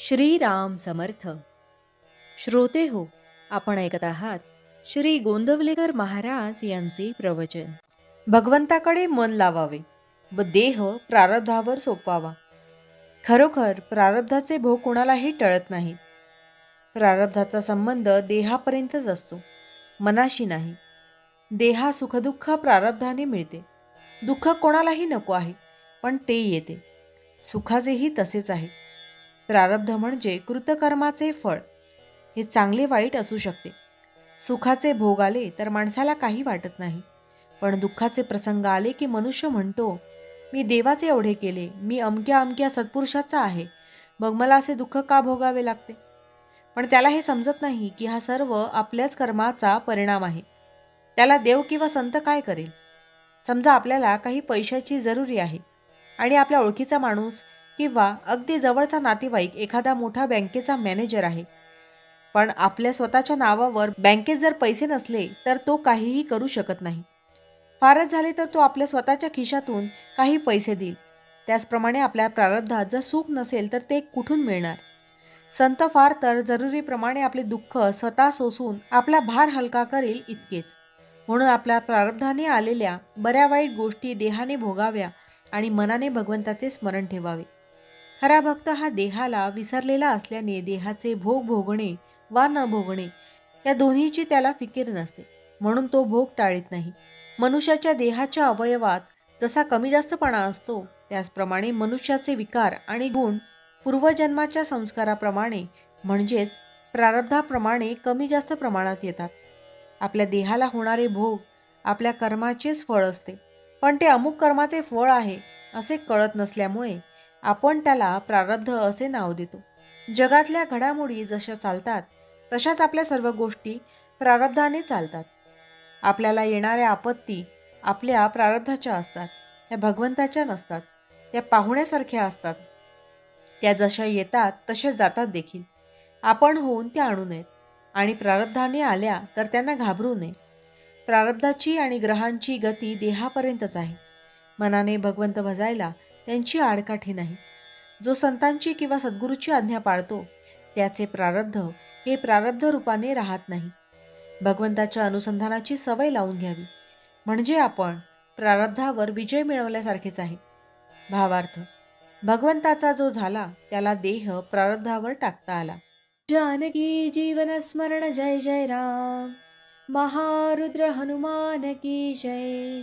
श्रीराम समर्थ. श्रोते हो आपण ऐकत आहात श्री गोंदवलेकर महाराज यांचे प्रवचन. भगवंताकडे मन लावावे व देह प्रारब्धावर सोपवावा. खरोखर प्रारब्धाचे भोग कोणालाही टळत नाही. प्रारब्धाचा संबंध देहापर्यंतच असतो मनाशी नाही. देहा सुखदुःख प्रारब्धाने मिळते. दुःख कोणालाही नको आहे पण ते येते. सुखाचेही तसेच आहे. प्रारब्ध म्हणजे कृतकर्माचे फळ. हे चांगले वाईट असू शकते. सुखाचे भोग आले तर माणसाला काही वाटत नाही. पण दुःखाचे प्रसंग आले की मनुष्य म्हणतो मी देवाचे एवढे केले मी अमक्या अमक्या सत्पुरुषाचा आहे. मग मला असे दुःख का भोगावे लागते? पण त्याला हे समजत नाही की हा सर्व आपल्याच कर्माचा परिणाम आहे. त्याला देव किंवा संत काय करेल? समजा आपल्याला काही पैशाची जरुरी आहे आणि आपल्या ओळखीचा माणूस किंवा अगदी जवळचा नातेवाईक एखादा मोठा बँकेचा मॅनेजर आहे. पण आपल्या स्वतःच्या नावावर बँकेत जर पैसे नसले तर तो काहीही करू शकत नाही. फारच झाले तर तो आपल्या स्वतःच्या खिशातून काही पैसे देईल. त्याचप्रमाणे आपल्या प्रारब्धात जर सुख नसेल तर ते कुठून मिळणार? संत फार तर जरुरीप्रमाणे आपले दुःख स्वतः सोसून आपला भार हलका करेल इतकेच. म्हणून आपल्या प्रारब्धाने आलेल्या बऱ्या वाईट गोष्टी देहाने भोगाव्या आणि मनाने भगवंताचे स्मरण ठेवावे. खरा भक्त हा देहाला विसरलेला असल्याने देहाचे भोग भोगणे वा न भोगणे या दोन्हीची त्याला फिकीर नसते. म्हणून तो भोग टाळीत नाही. मनुष्याच्या देहाच्या अवयवात जसा कमी जास्तपणा असतो त्याचप्रमाणे मनुष्याचे विकार आणि गुण पूर्वजन्माच्या संस्काराप्रमाणे म्हणजेच प्रारब्धाप्रमाणे कमी जास्त प्रमाणात येतात. आपल्या देहाला होणारे भोग आपल्या कर्माचेच फळ असते. पण ते अमुक कर्माचे फळ आहे असे कळत नसल्यामुळे आपण त्याला प्रारब्ध असे नाव देतो. जगातल्या घडामोडी जशा चालतात तशाच आपल्या सर्व गोष्टी प्रारब्धाने चालतात. आपल्याला येणाऱ्या आपत्ती आपल्या प्रारब्धाच्या असतात. त्या भगवंताच्या नसतात. त्या पाहुण्यासारख्या असतात. त्या जशा येतात तशा जातात देखील. आपण होऊन त्या आणू नयेत. आणि प्रारब्धाने आल्या तर त्यांना घाबरू नये. प्रारब्धाची आणि ग्रहांची गती देहापर्यंतच आहे. मनाने भगवंत भजायला त्यांची आडकाठी नाही. जो संतांची किंवा सद्गुरूची आज्ञा पाळतो त्याचे प्रारब्ध हे प्रारब्ध रूपाने राहत नाही. भगवंताच्या अनुसंधानाची सवय लावून घ्यावी. म्हणजे आपण प्रारब्धावर विजय मिळवल्यासारखेच आहे. भावार्थ भगवंताचा जो झाला त्याला देह प्रारब्धावर टाकता आला. जानकी जीवन स्मरण जय जय राम. महारुद्र हनुमान की जय.